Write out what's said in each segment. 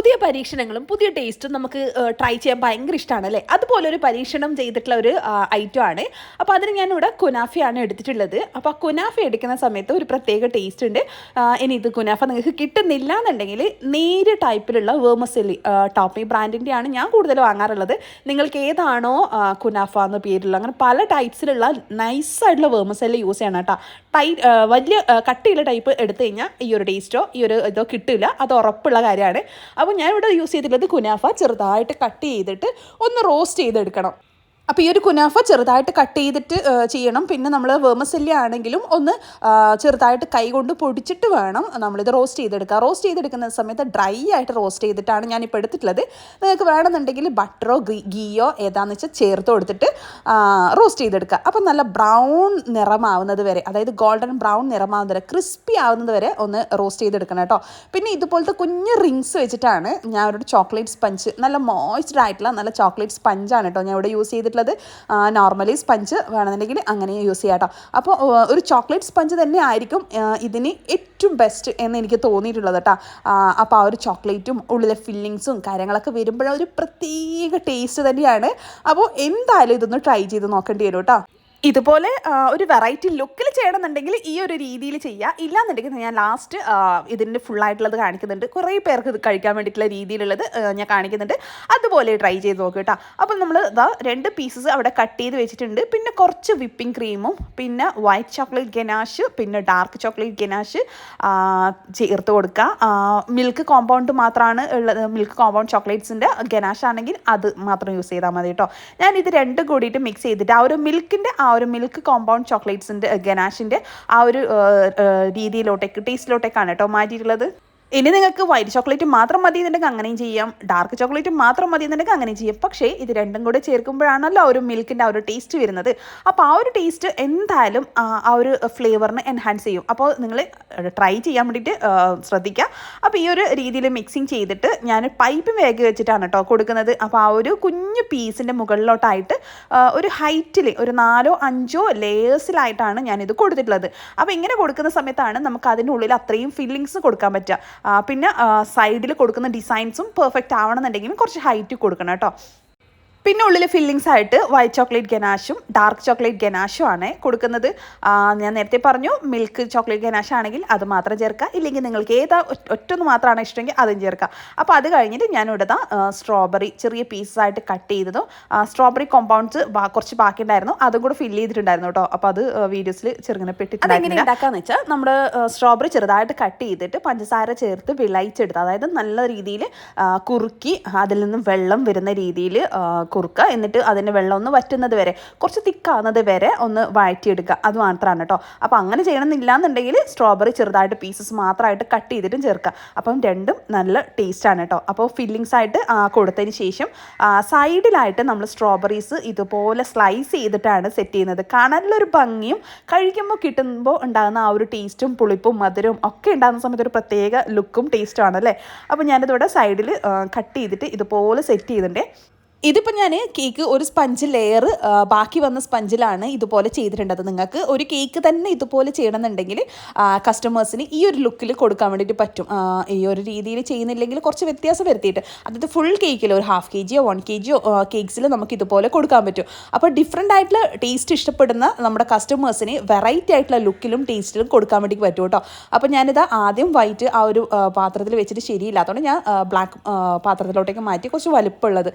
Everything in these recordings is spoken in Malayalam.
പുതിയ പരീക്ഷണങ്ങളും പുതിയ ടേസ്റ്റും നമുക്ക് ട്രൈ ചെയ്യാൻ ഭയങ്കര ഇഷ്ടമാണ് അല്ലേ അതുപോലെ ഒരു പരീക്ഷണം ചെയ്തിട്ടുള്ള ഒരു ഐറ്റം ആണ്. അപ്പോൾ അതിന് ഞാനിവിടെ കുനാഫയാണ് എടുത്തിട്ടുള്ളത്. അപ്പോൾ ആ കുനാഫ എടുക്കുന്ന സമയത്ത് ഒരു പ്രത്യേക ടേസ്റ്റ് ഉണ്ട്. ഇനി ഇത് കുനാഫ നിങ്ങൾക്ക് കിട്ടുന്നില്ല എന്നുണ്ടെങ്കിൽ നേര് ടൈപ്പിലുള്ള വേമസെല്ലി ടോപ്പി ബ്രാൻഡിന്റെയാണ് ഞാൻ കൂടുതൽ വാങ്ങാറുള്ളത്. നിങ്ങൾക്ക് ഏതാണോ കുനാഫ എന്ന പേരുള്ള അങ്ങനെ പല ടൈപ്സിലുള്ള നൈസായിട്ടുള്ള വേമസെല്ലി യൂസ് ചെയ്യണം കേട്ടോ. ടൈ വലിയ കട്ടിയുള്ള ടൈപ്പ് എടുത്തു കഴിഞ്ഞാൽ ഈ ഒരു ടേസ്റ്റോ ഈ ഒരു ഇതോ കിട്ടില്ല അത് ഉറപ്പുള്ള കാര്യമാണ്. അപ്പോൾ ഞാൻ ഇവിടെ യൂസ് ചെയ്തിട്ടുള്ളത് കുനാഫ ചെറുതായിട്ട് കട്ട് ചെയ്തിട്ട് ഒന്ന് റോസ്റ്റ് ചെയ്തെടുക്കണം. അപ്പോൾ ഈ ഒരു കുനാഫ ചെറുതായിട്ട് കട്ട് ചെയ്തിട്ട് ചെയ്യണം. പിന്നെ നമ്മൾ വേമസല്യ ആണെങ്കിലും ഒന്ന് ചെറുതായിട്ട് കൈ കൊണ്ട് പൊടിച്ചിട്ട് വേണം നമ്മളിത് റോസ്റ്റ് ചെയ്തെടുക്കുക റോസ്റ്റ് ചെയ്തെടുക്കുന്ന സമയത്ത് ഡ്രൈ ആയിട്ട് റോസ്റ്റ് ചെയ്തിട്ടാണ് ഞാനിപ്പോൾ എടുത്തിട്ടുള്ളത്. നിങ്ങൾക്ക് വേണമെന്നുണ്ടെങ്കിൽ ബട്ടറോ ഗീയോ ഏതാണെന്ന് വെച്ചാൽ ചേർത്ത് കൊടുത്തിട്ട് റോസ്റ്റ് ചെയ്തെടുക്കുക. അപ്പം നല്ല ബ്രൗൺ നിറമാവുന്നത് വരെ അതായത് ഗോൾഡൻ ബ്രൗൺ നിറമാവുന്നത് വരെ ക്രിസ്പി ആവുന്നത് വരെ ഒന്ന് റോസ്റ്റ് ചെയ്തെടുക്കണം കേട്ടോ. പിന്നെ ഇതുപോലത്തെ കുഞ്ഞ് റിങ്സ് വെച്ചിട്ടാണ് ഞാൻ ഒരു ചോക്ലേറ്റ് സ്പഞ്ച് നല്ല മോയ്സ്ഡ് ആയിട്ടുള്ള നല്ല ചോക്ലേറ്റ് സ്പഞ്ചാണ് കേട്ടോ ഞാൻ ഇവിടെ യൂസ് ചെയ്തിട്ടുള്ളത്. നോർമലി സ്പഞ്ച് വേണമെന്നുണ്ടെങ്കിൽ അങ്ങനെ യൂസ് ചെയ്യാം കേട്ടോ. അപ്പോൾ ഒരു ചോക്ലേറ്റ് സ്പഞ്ച് തന്നെ ആയിരിക്കും ഇതിന് ഏറ്റവും ബെസ്റ്റ് എന്ന് എനിക്ക് തോന്നിയിട്ടുള്ളത് കേട്ടോ. അപ്പോൾ ആ ഒരു ചോക്ലേറ്റും ഉള്ളിലെ ഫില്ലിങ്സും കാര്യങ്ങളൊക്കെ വരുമ്പോഴൊരു പ്രത്യേക ടേസ്റ്റ് തന്നെയാണ്. അപ്പോൾ എന്തായാലും ഇതൊന്ന് ട്രൈ ചെയ്ത് നോക്കേണ്ടി വരും കേട്ടോ. ഇതുപോലെ ഒരു വെറൈറ്റി ലുക്കിൽ ചെയ്യണമെന്നുണ്ടെങ്കിൽ ഈ ഒരു രീതിയിൽ ചെയ്യുക ഇല്ലാന്നുണ്ടെങ്കിൽ ഞാൻ ലാസ്റ്റ് ഇതിന്റെ ഫുള്ളായിട്ടുള്ളത് കാണിക്കുന്നുണ്ട്. കുറേ പേർക്ക് ഇത് കഴിക്കാൻ വേണ്ടിയിട്ടുള്ള രീതിയിലുള്ളത് ഞാൻ കാണിക്കുന്നുണ്ട്. അതുപോലെ ട്രൈ ചെയ്ത് നോക്കുക കേട്ടോ അപ്പോൾ നമ്മൾ ഇതാ രണ്ട് പീസസ് അവിടെ കട്ട് ചെയ്ത് വെച്ചിട്ടുണ്ട്. പിന്നെ കുറച്ച് വിപ്പിംഗ് ക്രീമും പിന്നെ വൈറ്റ് ചോക്ലേറ്റ് ഗനാഷ് പിന്നെ ഡാർക്ക് ചോക്ലേറ്റ് ഗനാഷ് ചേർത്ത് കൊടുക്കുക മിൽക്ക് കോമ്പൗണ്ട് മാത്രമാണ് ഉള്ളത്. മിൽക്ക് കോമ്പൗണ്ട് ചോക്ലേറ്റ്സിന്റെ ഗനാഷ് ആണെങ്കിൽ അത് മാത്രം യൂസ് ചെയ്താൽ മതി കേട്ടോ ഞാൻ ഇത് രണ്ടും കൂടിയിട്ട് മിക്സ് ചെയ്തിട്ട് ആ ഒരു മിൽക്കിന്റെ ആ ഒരു മിൽക്ക് കോമ്പൗണ്ട് ചോക്ലേറ്റ്സിന്റെ ഗനാഷിന്റെ ആ ഒരു ആ, ആ, രീതിയിലോട്ടേക്ക് ടേസ്റ്റിലോട്ടേക്കാണ് കേട്ടോ മാറ്റിയിട്ടുള്ളത്. ഇനി നിങ്ങൾക്ക് വൈറ്റ് ചോക്ലേറ്റ് മാത്രം മതി എന്നുണ്ടെങ്കിൽ അങ്ങനെയും ചെയ്യാം. ഡാർക്ക് ചോക്ലേറ്റ് മാത്രം മതി എന്നുണ്ടെങ്കിൽ അങ്ങനെയും ചെയ്യാം. പക്ഷേ ഇത് രണ്ടും കൂടെ ചേർക്കുമ്പോഴാണല്ലോ ആ ഒരു മിൽക്കിന്റെ ആ ഒരു ടേസ്റ്റ് വരുന്നത്. അപ്പോൾ ആ ഒരു ടേസ്റ്റ് എന്തായാലും ആ ഒരു ഫ്ലേവറിന് എൻഹാൻസ് ചെയ്യും. അപ്പോൾ നിങ്ങൾ ട്രൈ ചെയ്യാൻ വേണ്ടിയിട്ട് ശ്രദ്ധിക്കുക. അപ്പോൾ ഈ ഒരു രീതിയിൽ മിക്സിങ് ചെയ്തിട്ട് ഞാൻ പൈപ്പ് വേഗം വെച്ചിട്ടാണ് കേട്ടോ കൊടുക്കുന്നത്. അപ്പോൾ ആ ഒരു കുഞ്ഞു പീസിന്റെ മുകളിലോട്ടായിട്ട് ഒരു ഹൈറ്റിൽ ഒരു നാലോ അഞ്ചോ ലേയേഴ്സിലായിട്ടാണ് ഞാനിത് കൊടുത്തിട്ടുള്ളത്. അപ്പോൾ ഇങ്ങനെ കൊടുക്കുന്ന സമയത്താണ് നമുക്ക് അതിന്റെ ഉള്ളിൽ അത്രയും ഫില്ലിങ്സ് കൊടുക്കാൻ പറ്റുക. പിന്നെ സൈഡിൽ കൊടുക്കുന്ന ഡിസൈൻസും പെർഫെക്റ്റ് ആവണമെന്നുണ്ടെങ്കിൽ കുറച്ച് ഹൈറ്റ് കൊടുക്കണം കേട്ടോ. പിന്നെ ഉള്ളിൽ ഫില്ലിങ്സ് ആയിട്ട് വൈറ്റ് ചോക്ലേറ്റ് ഗനാഷും ഡാർക്ക് ചോക്ലേറ്റ് ഗനാഷും ആണ് കൊടുക്കുന്നത്. ഞാൻ നേരത്തെ പറഞ്ഞു മിൽക്ക് ചോക്ലേറ്റ് ഗനാഷ് ആണെങ്കിൽ അത് മാത്രം ചേർക്കുക. ഇല്ലെങ്കിൽ നിങ്ങൾക്ക് ഏതാ ഒറ്റ- ഒറ്റൊന്ന് മാത്രമാണ് ഇഷ്ടമെങ്കിൽ അതും ചേർക്കുക. അപ്പോൾ അത് കഴിഞ്ഞിട്ട് ഞാൻ ഇവിടെ സ്ട്രോബെറി ചെറിയ പീസസ് ആയിട്ട് കട്ട് ചെയ്തതും സ്ട്രോബെറി കോമ്പൗണ്ട്സ് കുറച്ച് ബാക്കി ഉണ്ടായിരുന്നു അതും കൂടെ ഫില്ല് ചെയ്തിട്ടുണ്ടായിരുന്നു കേട്ടോ. അപ്പോൾ അത് വീഡിയോസിൽ ചെറുങ്ങനെ പെട്ടിട്ടുണ്ടായിരുന്നു ഉണ്ടാക്കാന്ന് വെച്ചാൽ നമ്മൾ സ്ട്രോബെറി ചെറുതായിട്ട് കട്ട് ചെയ്തിട്ട് പഞ്ചസാര ചേർത്ത് വിളയിച്ചെടുത്ത്. അതായത് നല്ല രീതിയിൽ കുറുക്കി അതിൽ നിന്ന് വെള്ളം വരുന്ന രീതിയിൽ കുറുക്കുക എന്നിട്ട് അതിന് വെള്ളം ഒന്ന് വറ്റുന്നത് വരെ. കുറച്ച് തിക്കാവുന്നത് വരെ ഒന്ന് വഴറ്റിയെടുക്കുക. അത് മാത്രമാണ് കേട്ടോ അപ്പോൾ അങ്ങനെ ചെയ്യണമെന്നില്ല എന്നുണ്ടെങ്കിൽ സ്ട്രോബെറി ചെറുതായിട്ട് പീസസ് മാത്രമായിട്ട് കട്ട് ചെയ്തിട്ടും ചേർക്കുക. അപ്പം രണ്ടും നല്ല ടേസ്റ്റാണ് കേട്ടോ അപ്പോൾ ഫില്ലിങ്സ് ആയിട്ട് കൊടുത്തതിന് ശേഷം സൈഡിലായിട്ട് നമ്മൾ സ്ട്രോബെറീസ് ഇതുപോലെ സ്ലൈസ് ചെയ്തിട്ടാണ് സെറ്റ് ചെയ്യുന്നത്. കാണാനുള്ളൊരു ഭംഗിയും കഴിക്കുമ്പോൾ കിട്ടുമ്പോൾ ഉണ്ടാകുന്ന ആ ഒരു ടേസ്റ്റും പുളിപ്പും മധുരവും ഒക്കെ ഉണ്ടാകുന്ന സമയത്ത് ഒരു പ്രത്യേക ലുക്കും ടേസ്റ്റും ആണല്ലേ? അപ്പോൾ ഞാനിതിവിടെ സൈഡിൽ കട്ട് ചെയ്തിട്ട് ഇതുപോലെ സെറ്റ് ചെയ്തിട്ടുണ്ട്. ഇതിപ്പോൾ ഞാൻ കേക്ക് ഒരു സ്പഞ്ച് ലെയർ ബാക്കി വന്ന സ്പഞ്ചിലാണ് ഇതുപോലെ ചെയ്തിട്ടുണ്ടത്. നിങ്ങൾക്ക് ഒരു കേക്ക് തന്നെ ഇതുപോലെ ചെയ്യണമെന്നുണ്ടെങ്കിൽ കസ്റ്റമേഴ്സിന് ഈ ഒരു ലുക്കിൽ കൊടുക്കാൻ വേണ്ടിയിട്ട് പറ്റും. ഈ ഒരു രീതിയിൽ ചെയ്യുന്നില്ലെങ്കിൽ കുറച്ച് വ്യത്യാസം വരുത്തിയിട്ട്. അതായത് ഫുൾ കേക്കിൽ ഒരു half K G one K G കേക്ക്സിൽ നമുക്ക് ഇതുപോലെ കൊടുക്കാൻ പറ്റും. അപ്പോൾ ഡിഫറെന്റ് ആയിട്ടുള്ള ടേസ്റ്റ് ഇഷ്ടപ്പെടുന്ന നമ്മുടെ കസ്റ്റമേഴ്സിന് വെറൈറ്റി ആയിട്ടുള്ള ലുക്കിലും ടേസ്റ്റിലും കൊടുക്കാൻ വേണ്ടി പറ്റും കേട്ടോ. അപ്പോൾ ഞാനിത് ആദ്യം വൈറ്റ് ആ ഒരു പാത്രത്തിൽ വെച്ചിട്ട് ശരിയില്ലാത്തതുകൊണ്ട് ഞാൻ ബ്ലാക്ക് പാത്രത്തിലോട്ടേക്ക് മാറ്റി കുറച്ച് വലുപ്പമുള്ളത്.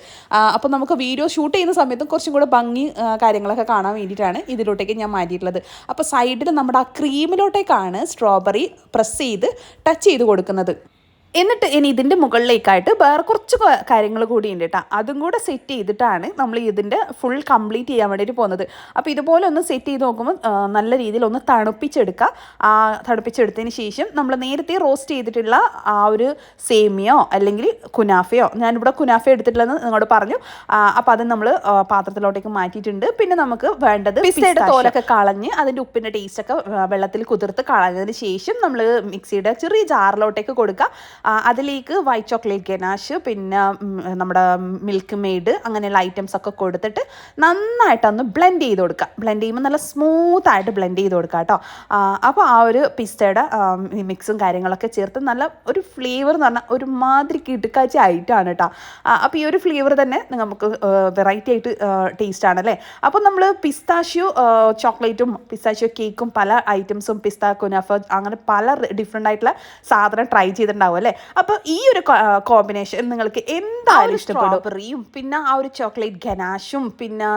അപ്പോൾ നമുക്ക് വീഡിയോ ഷൂട്ട് ചെയ്യുന്ന സമയത്തും കുറച്ചും കൂടെ ഭംഗി കാര്യങ്ങളൊക്കെ കാണാൻ വേണ്ടിയിട്ടാണ് ഇതിലോട്ടേക്ക് ഞാൻ മാറ്റിയിട്ടുള്ളത്. അപ്പോൾ സൈഡിൽ നമ്മുടെ ആ ക്രീമിലോട്ടേക്കാണ് സ്ട്രോബെറി പ്രസ് ചെയ്ത് ടച്ച് ചെയ്ത് കൊടുക്കുന്നത്. എന്നിട്ട് ഇനി ഇതിന്റെ മുകളിലേക്കായിട്ട് വേറെ കുറച്ച് കാര്യങ്ങൾ കൂടി ഉണ്ട് കേട്ടോ. അതും കൂടെ സെറ്റ് ചെയ്തിട്ടാണ് നമ്മൾ ഇതിന്റെ ഫുൾ കംപ്ലീറ്റ് ചെയ്യാൻ വേണ്ടിയിട്ട് പോകുന്നത്. അപ്പോൾ ഇതുപോലെ ഒന്ന് സെറ്റ് ചെയ്ത് നോക്കുമ്പോൾ നല്ല രീതിയിൽ ഒന്ന് തണുപ്പിച്ചെടുക്കുക. ആ തണുപ്പിച്ചെടുത്തതിന് ശേഷം നമ്മൾ നേരത്തെ റോസ്റ്റ് ചെയ്തിട്ടുള്ള ആ ഒരു സേമിയോ അല്ലെങ്കിൽ കുനാഫയോ ഞാനിവിടെ കുനാഫ എടുത്തിട്ടില്ലെന്ന് നിങ്ങളോട് പറഞ്ഞു. അപ്പോൾ അത് നമ്മൾ പാത്രത്തിലോട്ടേക്ക് മാറ്റിയിട്ടുണ്ട്. പിന്നെ നമുക്ക് വേണ്ടത് പിസ്സയുടെ തോലൊക്കെ കളഞ്ഞ് അതിന്റെ ഉപ്പിന്റെ ടേസ്റ്റൊക്കെ വെള്ളത്തിൽ കുതിർത്ത് കളഞ്ഞതിന് ശേഷം നമ്മൾ മിക്സിയുടെ ചെറിയ ജാറിലോട്ടേക്ക് കൊടുക്കുക. അതിലേക്ക് വൈറ്റ് ചോക്ലേറ്റ് ഗനാഷ് പിന്നെ നമ്മുടെ മിൽക്ക് മെയ്ഡ് അങ്ങനെയുള്ള ഐറ്റംസ് ഒക്കെ കൊടുത്തിട്ട് നന്നായിട്ടൊന്ന് ബ്ലെൻഡ് ചെയ്ത് കൊടുക്കുക. ബ്ലെൻഡ് ചെയ്യുമ്പോൾ നല്ല സ്മൂത്ത് ആയിട്ട് ബ്ലെൻഡ് ചെയ്ത് കൊടുക്കുക കേട്ടോ. അപ്പോൾ ആ ഒരു പിസ്തയുടെ മിക്സും കാര്യങ്ങളൊക്കെ ചേർത്ത് നല്ല ഒരു ഫ്ലേവർ എന്ന് പറഞ്ഞാൽ ഒരു മാതിരി കിടുക്കാച്ച ഐറ്റമാണ് കേട്ടോ. അപ്പോൾ ഈ ഒരു ഫ്ലേവർ തന്നെ നമുക്ക് വെറൈറ്റി ആയിട്ട് ടേസ്റ്റ് ആണല്ലേ അപ്പോൾ നമ്മൾ പിസ്താഷ്യോ ചോക്ലേറ്റും പിസ്താഷ്യോ കേക്കും പല ഐറ്റംസും പിസ്ത കുനാഫ അങ്ങനെ പല ഡിഫറെന്റ് ആയിട്ടുള്ള സാധനം ട്രൈ ചെയ്തിട്ടുണ്ടാവും അല്ലേ? അപ്പോൾ ഈ ഒരു കോമ്പിനേഷൻ നിങ്ങൾക്ക് എന്തായാലും ഇഷ്ടപ്പെടും? സ്ട്രോബെറിയും പിന്നെ ആ ഒരു ചോക്ലേറ്റ് ഗനാഷും പിന്നെ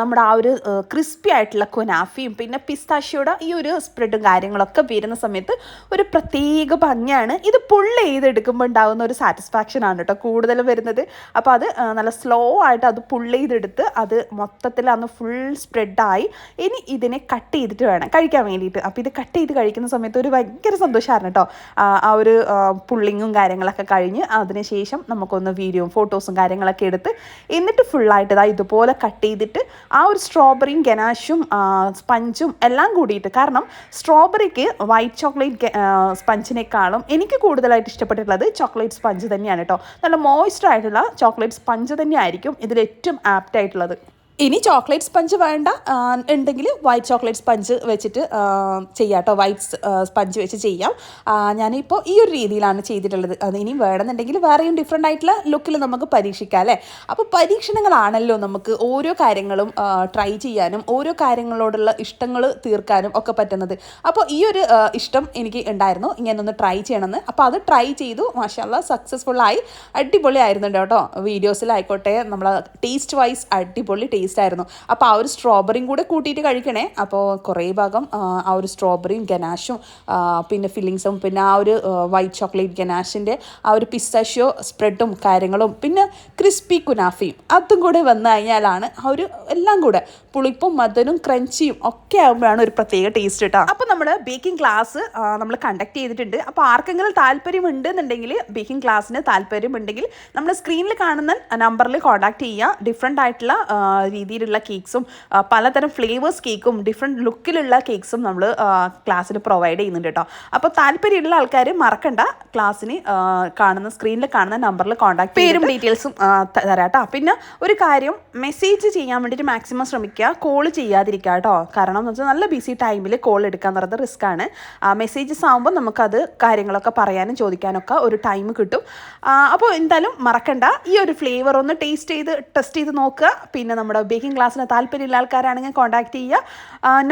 നമ്മുടെ ആ ഒരു ക്രിസ്പി ആയിട്ടുള്ള കൊനാഫിയും പിന്നെ പിസ്താഷ്യോയുടെ ഈ ഒരു സ്പ്രെഡും കാര്യങ്ങളൊക്കെ വരുന്ന സമയത്ത് ഒരു പ്രത്യേക ഭംഗിയാണ്. ഇത് പുള്ള് ചെയ്തെടുക്കുമ്പോൾ ഉണ്ടാകുന്ന ഒരു സാറ്റിസ്ഫാക്ഷൻ ആണ് കേട്ടോ കൂടുതൽ വരുന്നത്. അപ്പോൾ അത് നല്ല സ്ലോ ആയിട്ട് അത് പുള്ള് ചെയ്തെടുത്ത് അത് മൊത്തത്തിൽ അന്ന് ഫുൾ സ്പ്രെഡായി ഇനി ഇതിനെ കട്ട് ചെയ്തിട്ട് വേണം കഴിക്കാൻ വേണ്ടിയിട്ട്. അപ്പോൾ ഇത് കട്ട് ചെയ്ത് കഴിക്കുന്ന സമയത്ത് ഒരു ഭയങ്കര സന്തോഷമായിരുന്നു കേട്ടോ ആ ഒരു പുള്ളിങ്ങും കാര്യങ്ങളൊക്കെ കഴിഞ്ഞ് അതിനുശേഷം നമുക്കൊന്ന് വീഡിയോയും ഫോട്ടോസും കാര്യങ്ങളൊക്കെ എടുത്ത് എന്നിട്ട് ഫുള്ളായിട്ട് ഇതാ ഇതുപോലെ കട്ട് ചെയ്തിട്ട് ആ ഒരു സ്ട്രോബെറിയും ഗനാഷും സ്പഞ്ചും എല്ലാം കൂടിയിട്ട് കാരണം സ്ട്രോബെറിക്ക് വൈറ്റ് ചോക്ലേറ്റ് സ്പഞ്ചിനേക്കാളും എനിക്ക് കൂടുതലായിട്ട് ഇഷ്ടപ്പെട്ടിട്ടുള്ളത് ചോക്ലേറ്റ് സ്പഞ്ച് തന്നെയാണ് കേട്ടോ നല്ല മോയ്സ്ചർ ആയിട്ടുള്ള ചോക്ലേറ്റ് സ്പഞ്ച് തന്നെയായിരിക്കും ഇതിൽ ഏറ്റവും ആപ്റ്റ് ആയിട്ടുള്ളത്. ഇനി ചോക്ലേറ്റ് സ്പഞ്ച് വേണ്ട. ഉണ്ടെങ്കിൽ വൈറ്റ് ചോക്ലേറ്റ് സ്പഞ്ച് വെച്ചിട്ട് ചെയ്യാം കേട്ടോ വൈറ്റ് സ്പഞ്ച് വെച്ച് ചെയ്യാം. ഞാനിപ്പോൾ ഈ ഒരു രീതിയിലാണ് ചെയ്തിട്ടുള്ളത്. അത് ഇനി വേണമെന്നുണ്ടെങ്കിൽ വേറെയും ഡിഫറെന്റ് ആയിട്ടുള്ള ലുക്കിൽ നമുക്ക് പരീക്ഷിക്കാം അല്ലേ? അപ്പോൾ പരീക്ഷണങ്ങളാണല്ലോ നമുക്ക് ഓരോ കാര്യങ്ങളും ട്രൈ ചെയ്യാനും ഓരോ കാര്യങ്ങളോടുള്ള ഇഷ്ടങ്ങൾ തീർക്കാനും ഒക്കെ പറ്റുന്നത്. അപ്പോൾ ഈ ഒരു ഇഷ്ടം എനിക്ക് ഉണ്ടായിരുന്നു. ഇങ്ങനൊന്ന് ട്രൈ ചെയ്യണമെന്ന്. അപ്പോൾ അത് ട്രൈ ചെയ്തു. മാഷാല്ല സക്സസ്ഫുള്ളായി അടിപൊളി ആയിരുന്നു കേട്ടോ. വീഡിയോസിലായിക്കോട്ടെ നമ്മൾ ടേസ്റ്റ് വൈസ് അടിപൊളി ടേസ്റ്റ് ടേസ്റ്റ് ആയിരുന്നു. അപ്പോൾ ആ ഒരു സ്ട്രോബെറിയും കൂടെ കൂട്ടിയിട്ട് കഴിക്കണേ. അപ്പോൾ കുറേ ഭാഗം ആ ഒരു സ്ട്രോബെറിയും ഗനാഷും പിന്നെ ഫില്ലിങ്സും പിന്നെ ആ ഒരു വൈറ്റ് ചോക്ലേറ്റ് ഗനാഷിന്റെ ആ ഒരു പിസ്താഷ്യോ സ്പ്രെഡും കാര്യങ്ങളും പിന്നെ ക്രിസ്പി കുനാഫിയും അതും കൂടെ വന്നു കഴിഞ്ഞാലാണ് ആ ഒരു എല്ലാം കൂടെ പുളിപ്പും മധുരവും ക്രഞ്ചിയും ഒക്കെ ആകുമ്പോഴാണ് ഒരു പ്രത്യേക ടേസ്റ്റ് കേട്ടോ അപ്പോൾ നമ്മൾ ബേക്കിംഗ് ക്ലാസ് നമ്മൾ കണ്ടക്ട് ചെയ്തിട്ടുണ്ട്. അപ്പോൾ ആർക്കെങ്കിലും താല്പര്യമുണ്ട് എന്നുണ്ടെങ്കിൽ ബേക്കിംഗ് ക്ലാസ്സിന് താല്പര്യമുണ്ടെങ്കിൽ നമ്മൾ സ്ക്രീനിൽ കാണുന്ന നമ്പറിൽ കോൺടാക്ട് ചെയ്യുക. ഡിഫറെന്റ് ആയിട്ടുള്ള രീതിയിലുള്ള കേക്ക്സും പലതരം ഫ്ലേവേഴ്സ് കേക്കും ഡിഫറെന്റ് ലുക്കിലുള്ള കേക്ക്സും നമ്മൾ ക്ലാസ്സിൽ പ്രൊവൈഡ് ചെയ്യുന്നുണ്ട് കേട്ടോ. അപ്പോൾ താല്പര്യമുള്ള ആൾക്കാർ മറക്കണ്ട. ക്ലാസ്സിന് കാണുന്ന സ്ക്രീനിൽ കാണുന്ന നമ്പറിൽ കോൺടാക്ട് പേരും ഡീറ്റെയിൽസും തരാം കേട്ടോ. പിന്നെ ഒരു കാര്യം മെസ്സേജ് ചെയ്യാൻ വേണ്ടിയിട്ട് മാക്സിമം ശ്രമിക്കുക. കോൾ ചെയ്യാതിരിക്കുക കേട്ടോ. കാരണം എന്ന് വെച്ചാൽ നല്ല ബിസി ടൈമിൽ കോൾ എടുക്കാൻ പറയുന്നത് റിസ്ക് ആണ്. മെസ്സേജസ് ആകുമ്പോൾ നമുക്കത് കാര്യങ്ങളൊക്കെ പറയാനും ചോദിക്കാനൊക്കെ ഒരു ടൈം കിട്ടും. അപ്പോൾ എന്തായാലും മറക്കണ്ട. ഈ ഒരു ഫ്ലേവർ ഒന്ന് ടേസ്റ്റ് ചെയ്ത് ടെസ്റ്റ് ചെയ്ത് നോക്കുക. പിന്നെ നമ്മുടെ ബേക്കിംഗ് ക്ലാസ്സിന് താല്പര്യമുള്ള ആൾക്കാരാണെങ്കിൽ കോൺടാക്ട് ചെയ്യുക.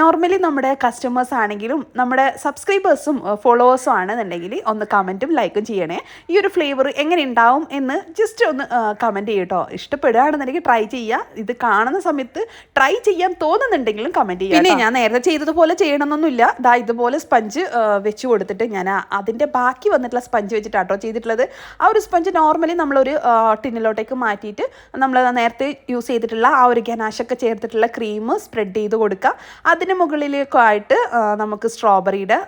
നോർമലി നമ്മുടെ കസ്റ്റമേഴ്സ് ആണെങ്കിലും നമ്മുടെ സബ്സ്ക്രൈബേഴ്സും ഫോളോവേഴ്സും ആണെന്നുണ്ടെങ്കിൽ ഒന്ന് കമന്റും ലൈക്കും ചെയ്യണേ. ഈ ഒരു ഫ്ലേവർ എങ്ങനെ ഉണ്ടാവും എന്ന് ജസ്റ്റ് ഒന്ന് കമന്റ് ചെയ്യട്ടോ ഇഷ്ടപ്പെടുകയാണെന്നുണ്ടെങ്കിൽ ട്രൈ ചെയ്യുക. ഇത് കാണുന്ന സമയത്ത് ട്രൈ ചെയ്യാൻ തോന്നുന്നുണ്ടെങ്കിലും കമന്റ് ചെയ്യുക പിന്നെ ഞാൻ നേരത്തെ ചെയ്തതുപോലെ ചെയ്യണമെന്നൊന്നുമില്ല. ദാ ഇതുപോലെ സ്പഞ്ച് വെച്ച് കൊടുത്തിട്ട് ഞാൻ അതിന്റെ ബാക്കി വന്നിട്ടുള്ള സ്പഞ്ച് വെച്ചിട്ടാട്ടോ ചെയ്തിട്ടുള്ളത്. ആ ഒരു സ്പഞ്ച് നോർമലി നമ്മളൊരു ടിന്നിലോട്ടേക്ക് മാറ്റിയിട്ട് നമ്മൾ നേരത്തെ യൂസ് ചെയ്തിട്ടുള്ള ആ ഒരു ഗനാഷൊക്കെ ചേർത്തിട്ടുള്ള ക്രീം സ്പ്രെഡ് ചെയ്ത് കൊടുക്കുക. അതിന് മുകളിലേക്കായിട്ട് നമുക്ക് സ്ട്രോബെറിയുടെ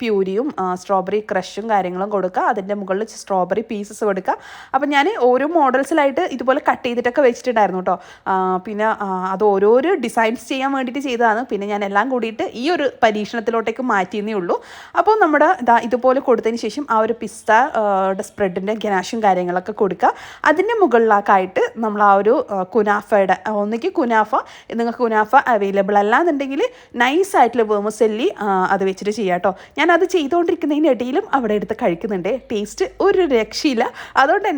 പ്യൂരിയും സ്ട്രോബെറി ക്രഷും കാര്യങ്ങളും കൊടുക്കുക. അതിന്റെ മുകളിൽ സ്ട്രോബെറി പീസസ് കൊടുക്കുക. അപ്പം ഞാൻ ഓരോ മോഡൽസിലായിട്ട് ഇതുപോലെ കട്ട് ചെയ്തിട്ടൊക്കെ വെച്ചിട്ടുണ്ടായിരുന്നു കേട്ടോ പിന്നെ അത് ഓരോരോ ഡിസൈൻസ് ചെയ്യാൻ വേണ്ടിയിട്ട് ചെയ്തതാണ്. പിന്നെ ഞാൻ എല്ലാം കൂടിയിട്ട് ഈ ഒരു പരീക്ഷണത്തിലോട്ടേക്ക് മാറ്റിയെന്നേ ഉള്ളൂ. അപ്പോൾ നമ്മുടെ ഇതാ ഇതുപോലെ കൊടുത്തതിന് ശേഷം ആ ഒരു പിസ്ത സ്പ്രെഡിന്റെ ഗനാഷും കാര്യങ്ങളൊക്കെ കൊടുക്കുക. അതിന്റെ മുകളിലാക്കായിട്ട് നമ്മൾ ആ ഒരു കുനാഫയുടെ ഒന്നുകിൽ കുനാഫ നിങ്ങൾക്ക് കുനാഫ അവൈലബിൾ അല്ലാന്നുണ്ടെങ്കിൽ നൈസായിട്ടുള്ള വേമസെല്ലി അത് വെച്ചിട്ട് ചെയ്യാം കേട്ടോ ഞാൻ അത് ചെയ്തുകൊണ്ടിരിക്കുന്നതിനിടയിലും അവിടെ എടുത്ത് കഴിക്കുന്നുണ്ട്. ടേസ്റ്റ് ഒരു രക്ഷയില്ല. അതുകൊണ്ട് തന്നെ